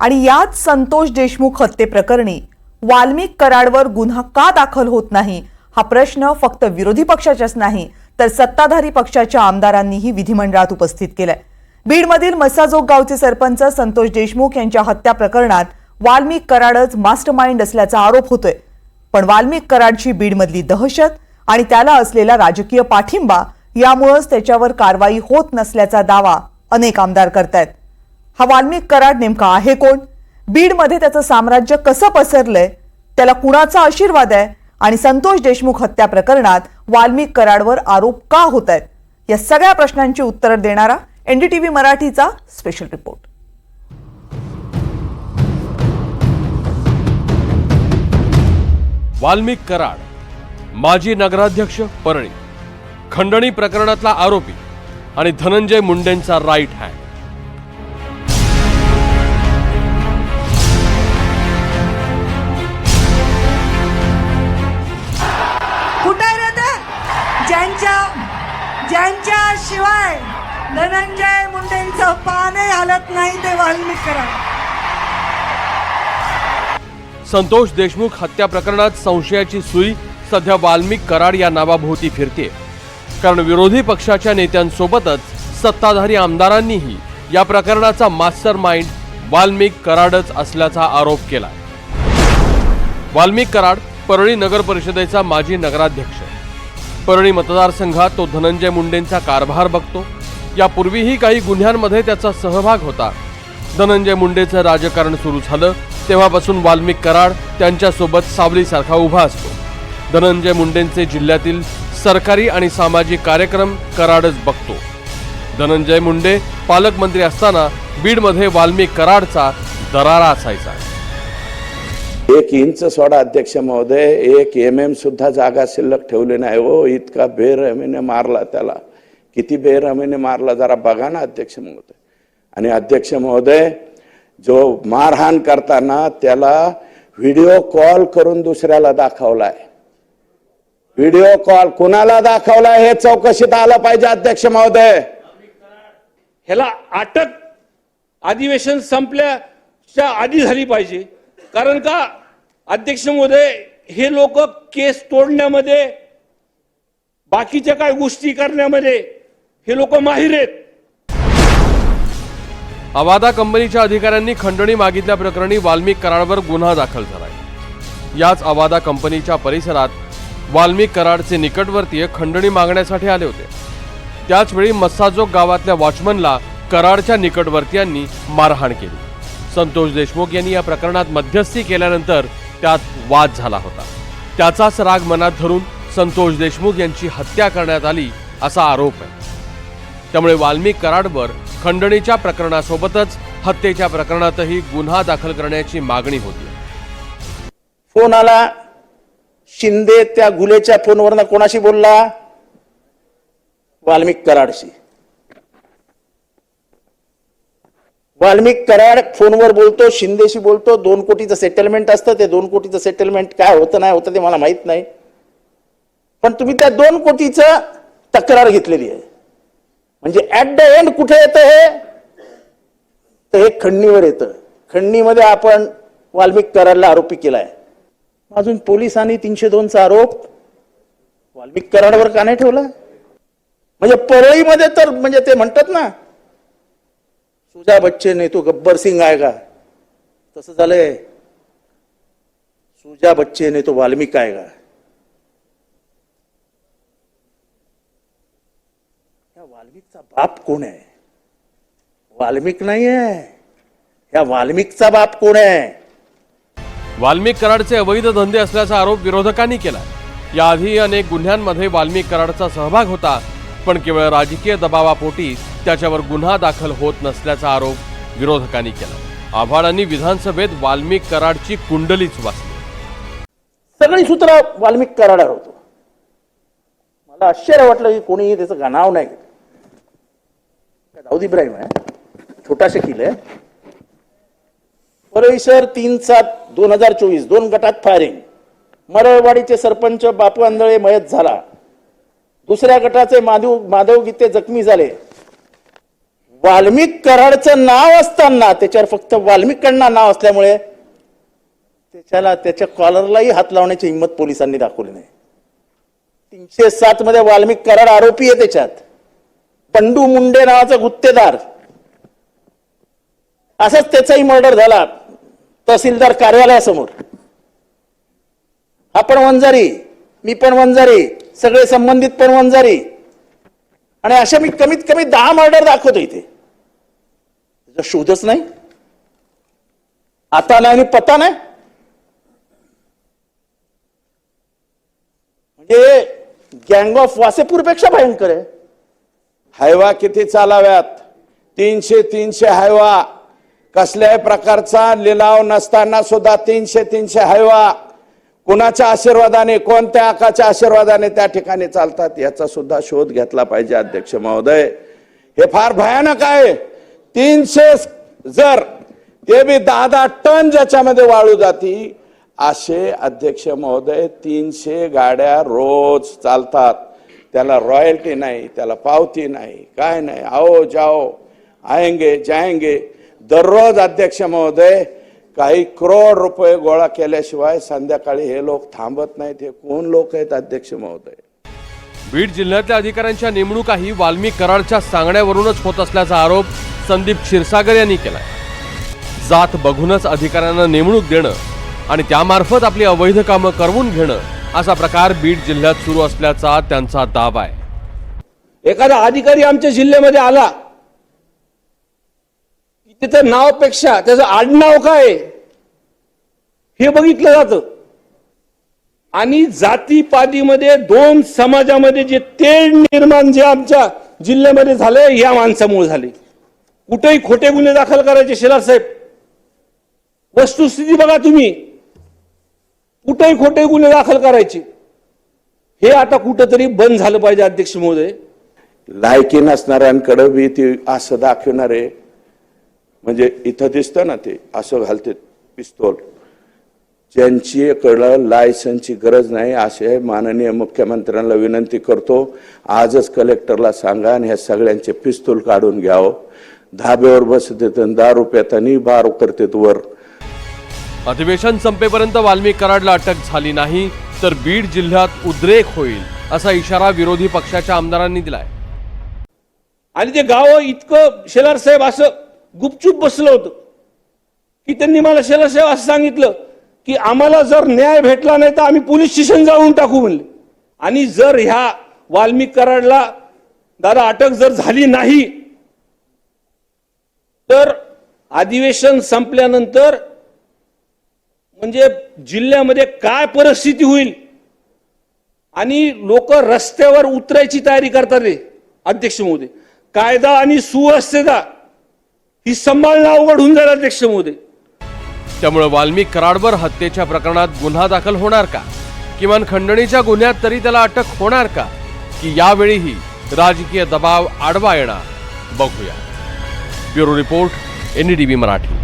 आणि याच संतोष देशमुख हत्येप्रकरणी वाल्मिक कराडवर गुन्हा का दाखल होत नाही हा प्रश्न फक्त विरोधी पक्षाच्याच नाही तर सत्ताधारी पक्षाच्या आमदारांनीही विधिमंडळात उपस्थित केलाय. बीडमधील मसाजोग गावचे सरपंच संतोष देशमुख यांच्या हत्या प्रकरणात वाल्मिक कराडच मास्टर माइंड असल्याचा आरोप होतोय. पण वाल्मिक कराडची बीडमधली दहशत आणि त्याला असलेला राजकीय पाठिंबा यामुळेच त्याच्यावर कारवाई होत नसल्याचा दावा अनेक आमदार करतायत. हा वाल्मिक कराड नेमका आहे कोण? बीडमध्ये त्याचं साम्राज्य कसं पसरलंय? त्याला कुणाचा आशीर्वाद आहे? आणि संतोष देशमुख हत्या प्रकरणात वाल्मिक कराडवर आरोप का होत आहेत या सगळ्या प्रश्नांची उत्तरं देणारा एनडीटीव्ही मराठीचा स्पेशल रिपोर्ट वाल्मिक कराड माजी नगराध्यक्ष परळी खंडणी प्रकरणातला आरोपी आणि धनंजय मुंडेंचा राईट हँड धनंजय मुंडेंचं पाने हलत नाही ते वाल्मिक करा संतोष देशमुख हत्या प्रकरणात संशयाची सुई सध्या वाल्मिक कराड या नावाभोवती फिरते कारण विरोधी पक्षाच्या नेत्यांसोबतच सत्ताधारी आमदारांनीही या प्रकरणाचा मास्टर माइंड वाल्मिक कराडच असल्याचा आरोप केला वाल्मिक कराड परळी नगर परिषदेचा माजी नगराध्यक्ष. परळी मतदारसंघात तो धनंजय मुंडेंचा कारभार बघतो. यापूर्वीही काही गुन्ह्यांमध्ये त्याचा सहभाग होता. धनंजय मुंडेचं राजकारण सुरू झालं तेव्हापासून वाल्मिक कराड त्यांच्यासोबत सावलीसारखा उभा असतो. धनंजय मुंडेंचे जिल्ह्यातील सरकारी आणि सामाजिक कार्यक्रम कराडच बघतो. धनंजय मुंडे पालकमंत्री असताना बीडमध्ये वाल्मिक कराडचा दरारा असायचा. एक इंच सोडा अध्यक्ष महोदय एक एम एम सुद्धा जागा शिल्लक ठेवली नाही हो इतका बेरहमीने मारला त्याला. किती बेरहमीने मारला जरा बघा ना अध्यक्ष महोदय. आणि अध्यक्ष महोदय जो मारहाण करताना त्याला व्हिडिओ कॉल करून दुसऱ्याला दाखवलाय. व्हिडिओ कॉल कुणाला दाखवलाय हे चौकशीत आलं पाहिजे अध्यक्ष महोदय. ह्याला अटक अधिवेशन संपल्याच्या आधी झाली पाहिजे. कारण का अध्यक्ष महोदय हे लोक केस तोडण्यामध्ये बाकीच्या काय गोष्टी करण्यामध्ये हे लोक माहीर आहेत. अवादा कंपनीच्या अधिकाऱ्यांनी खंडणी मागितल्याप्रकरणी वाल्मिक कराडवर गुन्हा दाखल झालाय. याच अवादा कंपनीच्या परिसरात वाल्मिक कराडचे निकटवर्तीय खंडणी मागण्यासाठी आले होते. त्याचवेळी मस्साजोग गावातल्या वॉचमनला कराडच्या निकटवर्तीयांनी मारहाण केली. संतोष देशमुख यांनी या प्रकरणात मध्यस्थी केल्यानंतर त्यात वाद झाला होता. त्याचाच राग मनात धरून संतोष देशमुख यांची हत्या करण्यात आली असा आरोप आहे. त्यामुळे वाल्मिक कराडवर खंडणीच्या प्रकरणासोबतच हत्येच्या प्रकरणातही गुन्हा दाखल करण्याची मागणी होती. फोन आला. शिंदे त्या गुलेच्या फोनवरनं कोणाशी बोलला? वाल्मिक कराडशी. वाल्मिक कराड फोनवर बोलतो शिंदेशी बोलतो. दोन कोटीचं सेटलमेंट असतं. ते दोन कोटीचं सेटलमेंट काय होतं नाही होतं ते मला माहीत नाही. पण तुम्ही त्या दोन कोटीचं तक्रार घेतलेली आहे. म्हणजे ऍट द एंड कुठे येतं हे? तर हे खंडणीवर येतं. खंडणीमध्ये आपण वाल्मिक कराडला आरोपी केलाय. अजून पोलिसांनी तीनशे दोनचा आरोप वाल्मिक कराडवर का नाही ठेवला? म्हणजे परळीमध्ये तर म्हणजे ते म्हणतात ना सुजा बच्चन आहे तो गब्बर सिंग आहे का? तसं झालंय. सुजा बच्चन आहे तो वाल्मिक आहे का या वाल्मिकचा बाप कोण आहे? वाल्मिक नाही आहे. या वाल्मिकचा बाप कोण आहे? वाल्मिक कराडचे अवैध धंदे असल्याचा आरोप विरोधकांनी केला. याआधी अनेक गुन्ह्यांमध्ये वाल्मिक कराडचा सहभाग होता पण केवळ राजकीय दबावापोटी त्याच्यावर गुन्हा दाखल होत नसल्याचा आरोप विरोधकांनी केला. आव्हाडांनी विधानसभेत वाल्मिक कराडची कुंडलीच वाचली. सगळी सूत्र वाल्मिक कराडावर होतो. मला आश्चर्य वाटलं की कोणीही त्याचं नाव नाही दाऊद इब्राहिम आहे. छोटा शकील आहे परळी तीन सात दोन हजार चोवीस दोन गटात फायरिंग मरळवाडीचे सरपंच बापू आंधळे मयत झाला. दुसऱ्या गटाचे माधव माधव गीते जखमी झाले. वाल्मिक कराडचं नाव असताना त्याच्यावर फक्त वाल्मिकांना नाव असल्यामुळे त्याच्याला त्याच्या कॉलरलाही हात लावण्याची हिंमत पोलिसांनी दाखवली नाही. तीनशे सात मध्ये वाल्मिक कराड आरोपी आहे त्याच्यात. पंडू मुंडे नावाचा गुत्तेदार. असंच त्याचाही मर्डर झाला तहसीलदार कार्यालयासमोर. हा पण वंजारी मी पण वंजारी सगळे संबंधित पण वंजारी. आणि अशा मी कमीत कमी दहा मर्डर दाखवतो इथे. त्याचा शोधच नाही. आता नाही आणि पत्ता नाही. म्हणजे गँग ऑफ वासेपूरपेक्षा भयंकर आहे. हायवा किती चालाव्यात? तीनशे तीनशे हायवा. कसल्याही प्रकारचा लिलाव नसताना सुद्धा तीनशे तीनशे हायवा. कुणाच्या आशीर्वादाने कोणत्या आकाच्या आशीर्वादाने त्या ठिकाणी चालतात याचा सुद्धा शोध घेतला पाहिजे अध्यक्ष महोदय. हे फार भयानक आहे. तीनशे जर ते बी दहा दहा टन ज्याच्यामध्ये वाळू जाती असे अध्यक्ष महोदय तीनशे गाड्या रोज चालतात. त्याला रॉयल्टी नाही त्याला पावती नाही काय नाही आओ जाओ आएंगे जायंगे दररोज अध्यक्ष महोदय काही करोड रुपये गोळा केल्याशिवाय संध्याकाळी हे लोक थांबत नाहीत. हे कोण लोक आहेत अध्यक्ष महोदय? बीड जिल्ह्यातल्या अधिकाऱ्यांच्या नेमणुकाही वाल्मी कराडच्या सांगण्यावरूनच होत असल्याचा आरोप संदीप क्षीरसागर यांनी केला जात बघूनच अधिकाऱ्यांना नेमणूक देणं आणि त्यामार्फत आपली अवैध कामं करवून घेणं असा प्रकार बीड जिल्ह्यात सुरू असल्याचा त्यांचा दावा आहे. एखादा अधिकारी आमच्या जिल्ह्यामध्ये आला त्याचं नावपेक्षा त्याचं आडनाव काय हे बघितलं जातं. आणि जातीपातीमध्ये दोन समाजामध्ये जे तेढ निर्माण जे आमच्या जिल्ह्यामध्ये झाले या माणसामुळे झाले कुठेही खोटे गुन्हे दाखल करायचे शेलार साहेब. वस्तुस्थिती बघा तुम्ही. कुठेही खोटे गुन्हे दाखल करायचे. हे आता कुठंतरी बंद झालं पाहिजे अध्यक्ष महोदय. लायकी नसणाऱ्यांकडे बी ते असं दाखवणारे म्हणजे इथं दिसतं ना ते असं घालते पिस्तोल. ज्यांच्याकडं लायसनची गरज नाही असे माननीय मुख्यमंत्र्यांना विनंती करतो. आजच कलेक्टरला सांगा आणि ह्या सगळ्यांचे पिस्तूल काढून घ्यावं. धाब्यावर बसत दारू पेतानी बार करतेत वर. अधिवेशन संपेपर्यंत वाल्मिक कराडला अटक झाली नाही तर बीड जिल्ह्यात उद्रेक होईल असा इशारा विरोधी पक्षाच्या आमदारांनी दिलाय. आणि ते गाव इतकं शेलार साहेब असं गुपचूप बसलं होतं की त्यांनी मला शेलार साहेब असं सांगितलं की आम्हाला जर न्याय भेटला नाही तर आम्ही पोलीस स्टेशन जाऊन टाकू म्हणले. आणि जर ह्या वाल्मिक कराडला दादा अटक जर झाली नाही तर अधिवेशन संपल्यानंतर म्हणजे जिल्ह्यामध्ये काय परिस्थिती होईल? आणि लोक रस्त्यावर उतरायची तयारी करतात रे अध्यक्ष महोदय. कायदा आणि सुव्यवस्थेचा ही सांभाळणं अवघड होऊन जाईल अध्यक्ष महोदय. त्यामुळे वाल्मिक कराडवर हत्येच्या प्रकरणात गुन्हा दाखल होणार का? किमान खंडणीच्या गुन्ह्यात तरी त्याला अटक होणार का? की यावेळीही राजकीय दबाव आडवा येणार? बघूया. Bureau report NDB Marathi.